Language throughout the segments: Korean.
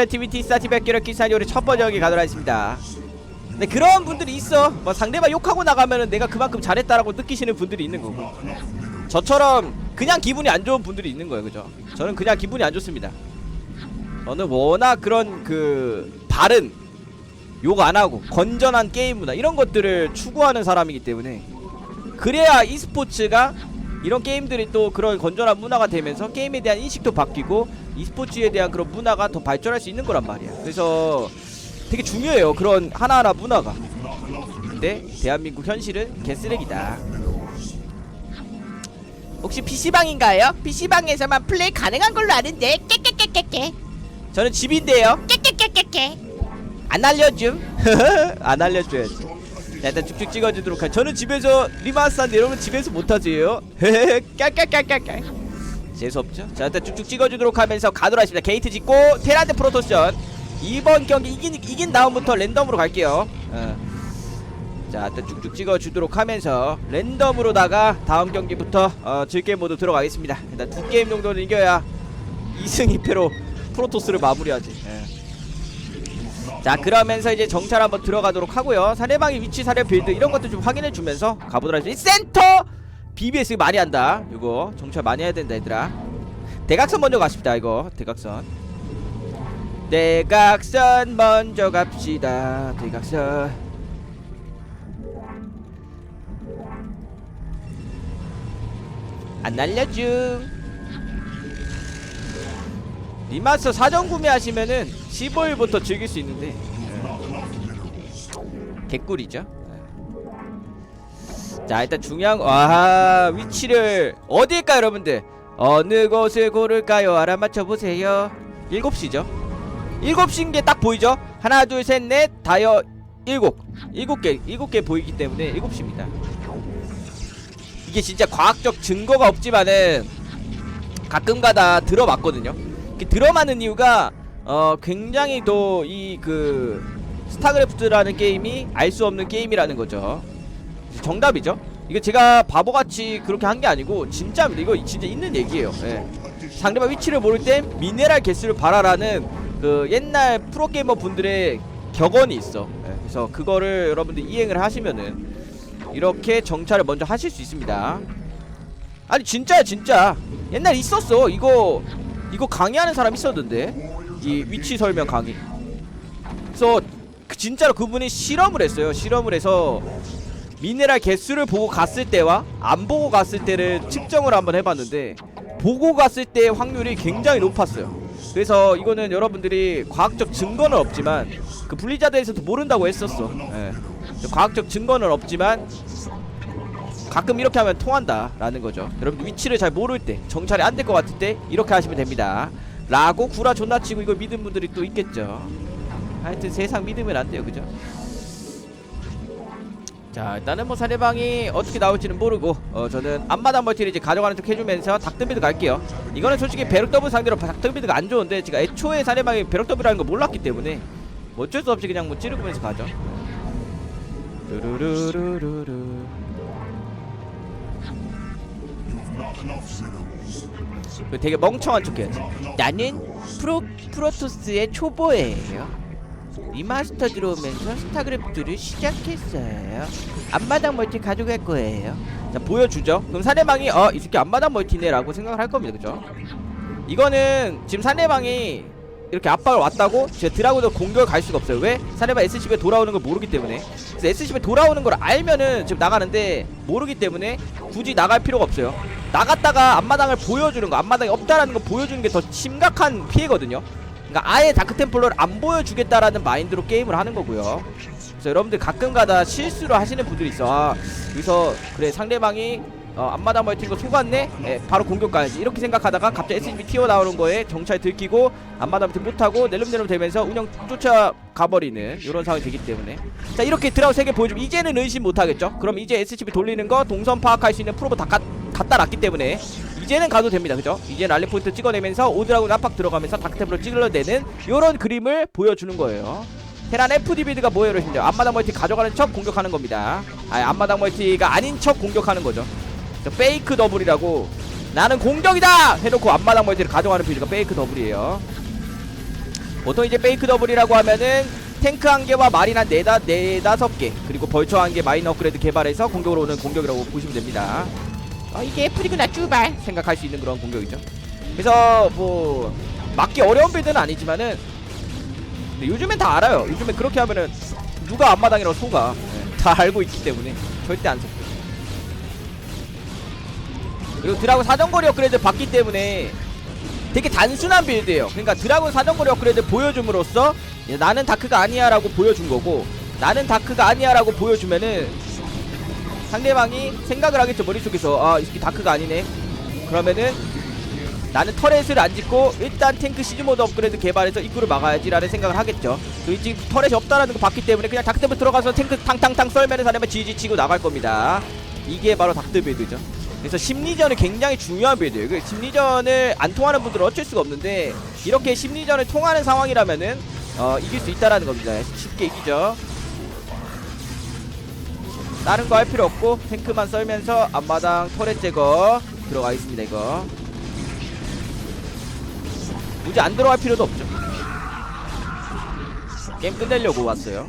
액티비티 스타티 백기를 기사니오를 첫 번째 여기 가도록 하겠습니다. 근데 그런 분들이 있어. 뭐 상대방 욕하고 나가면은 내가 그만큼 잘했다라고 느끼시는 분들이 있는 거고. 저처럼 그냥 기분이 안 좋은 분들이 있는 거예요 그죠? 저는 그냥 기분이 안 좋습니다. 저는 워낙 그런 그 바른 욕 안 하고 건전한 게임 문화 이런 것들을 추구하는 사람이기 때문에 그래야 e스포츠가 이런 게임들이 또 그런 건전한 문화가 되면서 게임에 대한 인식도 바뀌고 e스포츠에 대한 그런 문화가 더 발전할 수 있는 거란 말이야. 그래서 되게 중요해요. 그런 하나하나 문화가. 근데 대한민국 현실은 개쓰레기다. 혹시 PC방인가요? PC방에서만 플레이 가능한 걸로 아는데 깨깨깨깨깨 저는 집인데요. 깨깨깨깨깨 안 알려줌. 안 알려줘야지. 자, 일단 쭉쭉 찍어주도록 할. 저는 집에서 리마스터인데 여러분 집에서 못하지요. 깔깔깔깔깔. 재수 없죠? 자, 일단 쭉쭉 찍어주도록 하면서 가도록 하겠습니다. 게이트 짓고 테란드 프로토스전 이번 경기 이긴 이긴 다음부터 랜덤으로 갈게요. 어. 자, 일단 쭉쭉 찍어주도록 하면서 랜덤으로다가 다음 경기부터 어, 즐게임 모드 들어가겠습니다. 일단 두 게임 정도는 이겨야 2승 2패로 프로토스를 마무리하지. 예. 자 그러면서 이제 정찰 한번 들어가도록 하고요 상대방의 위치 사례 빌드 이런 것도 좀 확인해 주면서 가보도록 하겠습니다 이 센터 BBS 많이 한다. 이거 정찰 많이 해야 된다 얘들아. 대각선 먼저 가십니다 이거. 대각선. 대각선 먼저 갑시다. 대각선. 안 날려줌. 리마스터 사전 구매하시면은 15일부터 즐길 수 있는데. 개꿀이죠. 자 일단 중요한 와 위치를 어디일까 여러분들 어느 곳을 고를까요? 알아맞혀 보세요. 7시죠. 7시인 게 딱 보이죠? 하나 둘 셋 넷 다여 일곱 일곱 개 일곱 개 보이기 때문에 7시입니다. 이게 진짜 과학적 증거가 없지만은 가끔가다 들어봤거든요. 이렇게 들어맞는 이유가 어 굉장히 또 이 그 스타크래프트라는 게임이 알 수 없는 게임이라는 거죠. 정답이죠. 이거 제가 바보같이 그렇게 한 게 아니고 진짜입니다. 이거 진짜 있는 얘기예요. 예. 상대방 위치를 모를 땐 미네랄 개수를 바라라는 그 옛날 프로게이머 분들의 격언이 있어. 예. 그래서 그거를 여러분들 이행을 하시면은 이렇게 정찰을 먼저 하실 수 있습니다. 아니 진짜야 진짜. 옛날 있었어. 이거 이거 강의하는 사람 있었는데 이 위치 설명 강의. 그래서 그 진짜로 그분이 실험을 했어요. 실험을 해서 미네랄 개수를 보고 갔을 때와 안 보고 갔을 때를 측정을 한번 해봤는데 보고 갔을 때 확률이 굉장히 높았어요. 그래서 이거는 여러분들이 과학적 증거는 없지만 그 분리자드에서도 모른다고 했었어. 예. 과학적 증거는 없지만 가끔 이렇게 하면 통한다 라는 거죠. 여러분 위치를 잘 모를 때 정찰이 안 될 것 같을 때 이렇게 하시면 됩니다. 라고 구라 존나 치고 이거 믿은 분들이 또 있겠죠. 하여튼 세상 믿으면 안 돼요, 그죠? 자 일단은 뭐 상대방이 어떻게 나올지는 모르고 어 저는 앞마당 멀티를 이제 가져가는 척 해주면서 닥터비드 갈게요. 이거는 솔직히 배럭 더블 상대로 닥터비드가 안 좋은데 제가 애초에 상대방이 배럭 더블이라는 거 몰랐기 때문에 뭐 어쩔 수 없이 그냥 뭐 찌르면서 가죠. 루루루루루루 그 되게 멍청한 척 해야지. 나는 프로 프로토스의 초보예요 리마스터 들어오면서 스타크래프트를 시작했어요. 앞마당 멀티 가져갈 거예요. 자 보여주죠. 그럼 상대방이 어 이 새끼 앞마당 멀티네 라고 생각을 할 겁니다. 그죠? 이거는 지금 상대방이 이렇게 압박을 왔다고 제가 드라군으로 공격을 갈 수가 없어요. 왜? 상대방 SCB에 돌아오는 걸 모르기 때문에. 그래서 SCB에 돌아오는 걸 알면은 지금 나가는데 모르기 때문에 굳이 나갈 필요가 없어요. 나갔다가 앞마당을 보여주는 거 앞마당이 없다라는 거 보여주는 게 더 심각한 피해거든요 그러니까 아예 다크템플러를 안 보여주겠다라는 마인드로 게임을 하는 거고요 그래서 여러분들 가끔가다 실수를 하시는 분들이 있어 아 여기서 그래 상대방이 어, 앞마당 멀티인 거 속았네? 예, 바로 공격 가야지 이렇게 생각하다가 갑자기 SCB 튀어나오는 거에 정찰 들키고 앞마당 멀티 못하고 낼름낼름 되면서 운영 쫓아가버리는 이런 상황이 되기 때문에 자 이렇게 드라우 3개 보여주면 이제는 의심 못하겠죠? 그럼 이제 SCB 돌리는 거 동선 파악할 수 있는 프로브 다 가, 갖다 놨기 때문에 이제는 가도 됩니다. 그죠? 이제는 알리 포인트 찍어내면서 오드라군 압박 들어가면서 다크템플로 찔러내는 요런 그림을 보여주는 거예요. 테란 FDB드가 뭐예요 여러분들? 앞마당 멀티 가져가는 척 공격하는 겁니다. 아 앞마당 멀티가 아닌 척 공격하는 거죠. 저 페이크 더블이라고 나는 공격이다! 해놓고 앞마당 멀티를 가져가는 빌드가 페이크 더블이에요. 보통 이제 페이크 더블이라고 하면은 탱크 한 개와 마린 한 네다 네다섯 개 그리고 벌처 한 개 마인 업그레이드 개발해서 공격으로 오는 공격이라고 보시면 됩니다. 어 이게 애플이구나 쭈발 생각할 수 있는 그런 공격이죠. 그래서 뭐 맞기 어려운 빌드는 아니지만은 근데 요즘엔 다 알아요. 요즘에 그렇게 하면은 누가 앞마당이라고 속아. 예, 다 알고 있기 때문에 절대 안 속죠. 그리고 드라군 사정거리 업그레이드 받기 때문에 되게 단순한 빌드예요. 그러니까 드라군 사정거리 업그레이드 보여줌으로써 야, 나는 다크가 아니야 라고 보여준 거고 나는 다크가 아니야 라고 보여주면은 상대방이 생각을 하겠죠 머릿속에서. 아 이 새끼 다크가 아니네. 그러면은 나는 터렛을 안 짓고 일단 탱크 시즈모드 업그레이드 개발해서 입구를 막아야지 라는 생각을 하겠죠. 그리고 지금 터렛이 없다라는 거 봤기 때문에 그냥 닥터부 들어가서 탱크 탕탕탕 썰면은 사람을 지지 치고 나갈 겁니다. 이게 바로 닥터 빌드죠. 그래서 심리전이 굉장히 중요한 빌드예요. 그 심리전을 안 통하는 분들은 어쩔 수가 없는데 이렇게 심리전을 통하는 상황이라면은 어 이길 수 있다라는 겁니다. 쉽게 이기죠 다른 거 할 필요 없고 탱크만 썰면서 앞마당 터렛 제거 들어가겠습니다 이거. 굳이 안 들어갈 필요도 없죠. 게임 끝내려고 왔어요.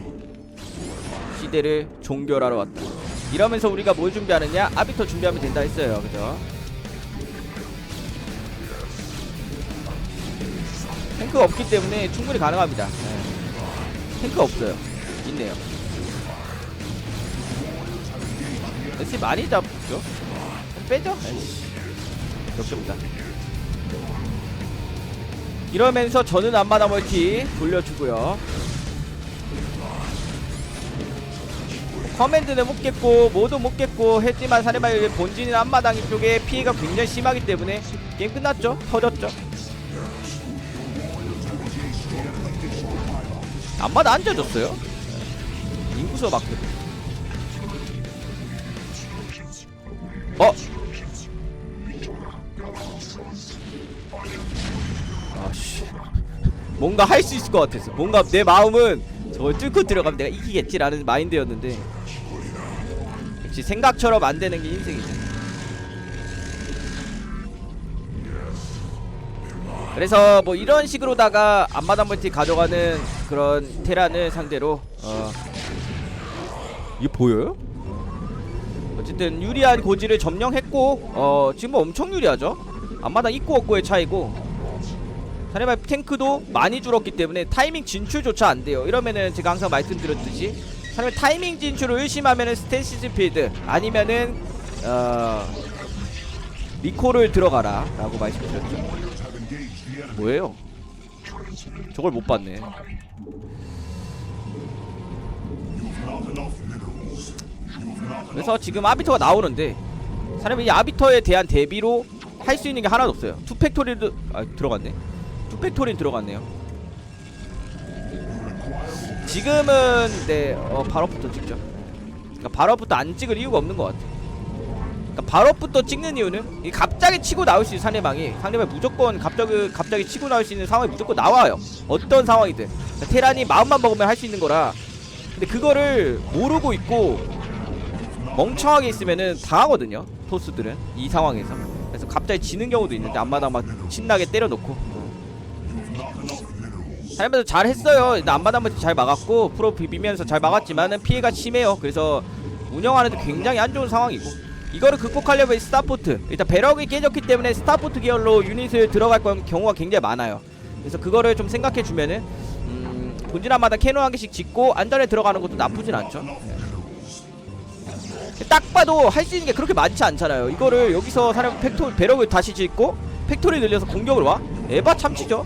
시대를 종결하러 왔다. 이러면서 우리가 뭘 준비하느냐? 아비터 준비하면 된다 했어요. 그죠? 탱크가 없기 때문에 충분히 가능합니다. 네. 탱크 없어요. 있네요 S 많이 잡죠? 좀 빼죠? 역겹다 이러면서 저는 앞마다 멀티 돌려주고요 커맨드는 못 깼고 모두 못 깼고 했지만 사내마의 본진인 앞마당 이쪽에 피해가 굉장히 심하기 때문에 게임 끝났죠? 터졌죠? 앞마다 안 져줬어요? 인구수가 막혔 어? 아씨. 뭔가 할 수 있을 것 같았어 뭔가 내 마음은 저걸 뚫고 들어가면 내가 이기겠지라는 마인드였는데. 역시 생각처럼 안 되는 게 인생이죠 그래서 뭐 이런 식으로다가 앞마당 멀티 가져가는 그런 테란을 상대로 어. 이게 보여요? 어쨌든 유리한 고지를 점령했고 어 지금 뭐 엄청 유리하죠? 앞마당 있고 없고의 차이고. 사내발 탱크도 많이 줄었기 때문에 타이밍 진출조차 안 돼요. 이러면은 제가 항상 말씀드렸듯이 사내발 타이밍 진출을 의심하면은 스탠시즈 필드 아니면은 어 리콜을 들어가라 라고 말씀드렸죠. 뭐예요? 저걸 못 봤네 그래서 지금 아비터가 나오는데 사람이 이 아비터에 대한 대비로 할 수 있는 게 하나도 없어요. 투팩토리도 아 들어갔네. 투팩토리 들어갔네요. 지금은 네 어, 바로부터 찍죠. 그러니까 바로부터 안 찍을 이유가 없는 것 같아. 그러니까 바로부터 찍는 이유는 이 갑자기 치고 나올 수 있는 상대방이 상대방이 무조건 갑자기 갑자기 치고 나올 수 있는 상황이 무조건 나와요. 어떤 상황이든. 그러니까 테란이 마음만 먹으면 할 수 있는 거라. 근데 그거를 모르고 있고 멍청하게 있으면은 당하거든요 토스들은 이 상황에서. 그래서 갑자기 지는 경우도 있는데 앞마당 막 신나게 때려놓고. 살면서 잘 했어요. 일단 앞마당 한번 잘 막았고 프로 비비면서 잘 막았지만은 피해가 심해요. 그래서 운영하는데 굉장히 안 좋은 상황이고. 이거를 극복하려면 스타포트. 일단 배럭이 깨졌기 때문에 스타포트 계열로 유닛을 들어갈 건 경우가 굉장히 많아요. 그래서 그거를 좀 생각해 주면은 음, 본진 앞마당 캐논 한 개씩 짓고 안전에 들어가는 것도 나쁘진 않죠 딱 봐도 할 수 있는 게 그렇게 많지 않잖아요. 이거를 여기서 사람 팩토 배럭을 다시 짓고 팩토리 늘려서 공격을 와? 에바 참치죠.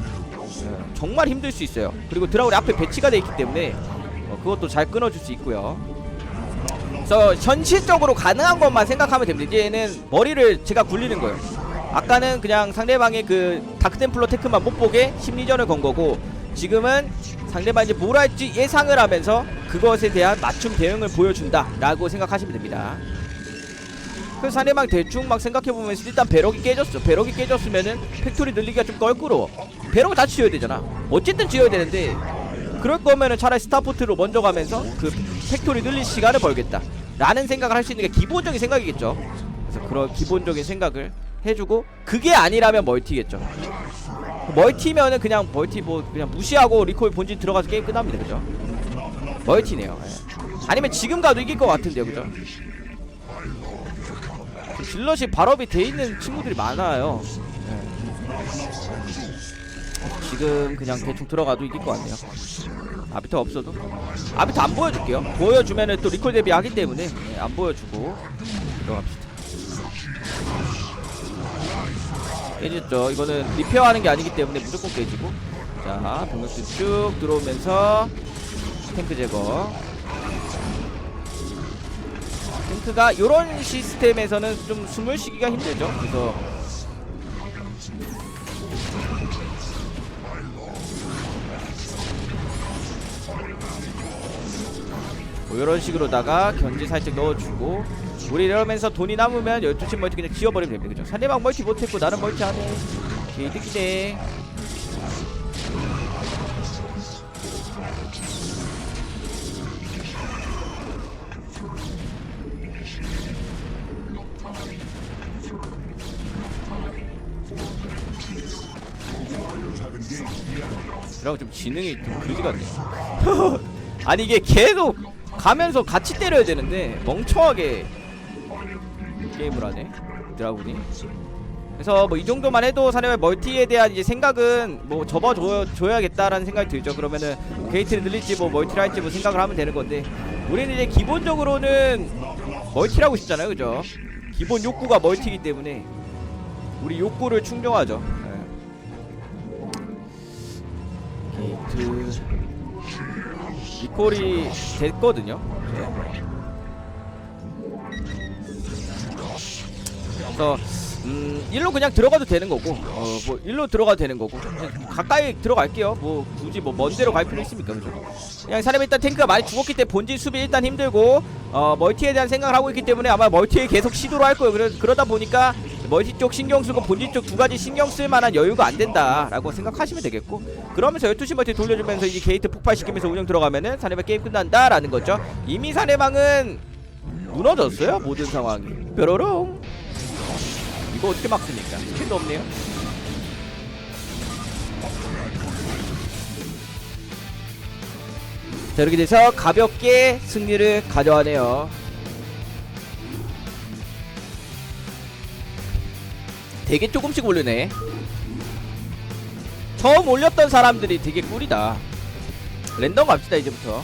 예, 정말 힘들 수 있어요. 그리고 드라군이 앞에 배치가 돼 있기 때문에 어, 그것도 잘 끊어줄 수 있고요. 그래서 현실적으로 가능한 것만 생각하면 됩니다. 이제는 머리를 제가 굴리는 거예요. 아까는 그냥 상대방의 그 다크템플러 테크만 못 보게 심리전을 건 거고 지금은 상대방이 이제 뭘 할지 예상을 하면서 그것에 대한 맞춤 대응을 보여준다 라고 생각하시면 됩니다. 그래서 상대방 대충 막 생각해보면 일단 배럭이 깨졌어. 배럭이 깨졌으면은 팩토리 늘리기가 좀 껄끄러워. 배럭을 다 지어야 되잖아. 어쨌든 지어야 되는데 그럴 거면은 차라리 스타포트로 먼저 가면서 그 팩토리 늘릴 시간을 벌겠다 라는 생각을 할 수 있는 게 기본적인 생각이겠죠. 그래서 그런 기본적인 생각을 해주고 그게 아니라면 멀티겠죠. 멀티면은 그냥 멀티 뭐 그냥 무시하고 리콜 본진 들어가서 게임 끝납니다. 그죠? 멀티네요. 예. 아니면 지금 가도 이길 것 같은데요. 그죠? 질럿이 발업이 돼 있는 친구들이 많아요. 예. 지금 그냥 대충 들어가도 이길 것 같네요. 아비터 없어도. 아비터 안 보여줄게요. 보여주면은 또 리콜 대비하기 때문에. 예, 안 보여주고. 들어갑시다 깨졌죠. 이거는 리페어하는 게 아니기 때문에 무조건 깨지고. 자 병력들 쭉 들어오면서 탱크 제거. 탱크가 요런 시스템에서는 좀 숨을 쉬기가 힘들죠. 그래서 뭐 이런 식으로다가 견제 살짝 넣어주고 우리 이러면서 돈이 남으면 12시 멀티 그냥 지워버리면 됩니다. 그죠? 상대방 멀티 못했고 나는 멀티 하네 개이득이네 이러고 좀 지능이 좀 그지 같네 아니 이게 계속 가면서 같이 때려야 되는데 멍청하게 게임을 하네 드라군이. 그래서 뭐 이 정도만 해도 사내의 멀티에 대한 이제 생각은 뭐 접어줘야겠다라는 생각이 들죠. 그러면은 게이트를 늘릴지 뭐 멀티를 할지 뭐 생각을 하면 되는 건데 우리는 이제 기본적으로는 멀티를 하고 싶잖아요 그죠? 기본 욕구가 멀티이기 때문에 우리 욕구를 충족하죠. 네. 게이트 리콜이 됐거든요. 네. 그래서 음, 일로 그냥 들어가도 되는 거고, 어, 뭐 일로 들어가도 되는 거고, 가까이 들어갈게요. 뭐 굳이 뭐 먼 데로 갈 필요 있습니까, 그죠? 그냥 사람이 일단 탱크가 많이 죽었기 때문에 본진 수비 일단 힘들고, 어 멀티에 대한 생각을 하고 있기 때문에 아마 멀티에 계속 시도를 할 거예요. 그러, 그러다 보니까 멀티 쪽 신경 쓰고 본진 쪽 두 가지 신경 쓸 만한 여유가 안 된다라고 생각하시면 되겠고 그러면서 12시 멀티 돌려주면서 이제 게이트 폭발시키면서 운영 들어가면은 사내방 게임 끝난다라는 거죠. 이미 사내방은 무너졌어요 모든 상황이. 뾰로롱. 이거 어떻게 막습니까? 스킬도 없네요. 자 이렇게 돼서 가볍게 승리를 가져가네요 되게 조금씩 올르네. 처음 올렸던 사람들이 되게 꿀이다. 랜덤 갑시다 이제부터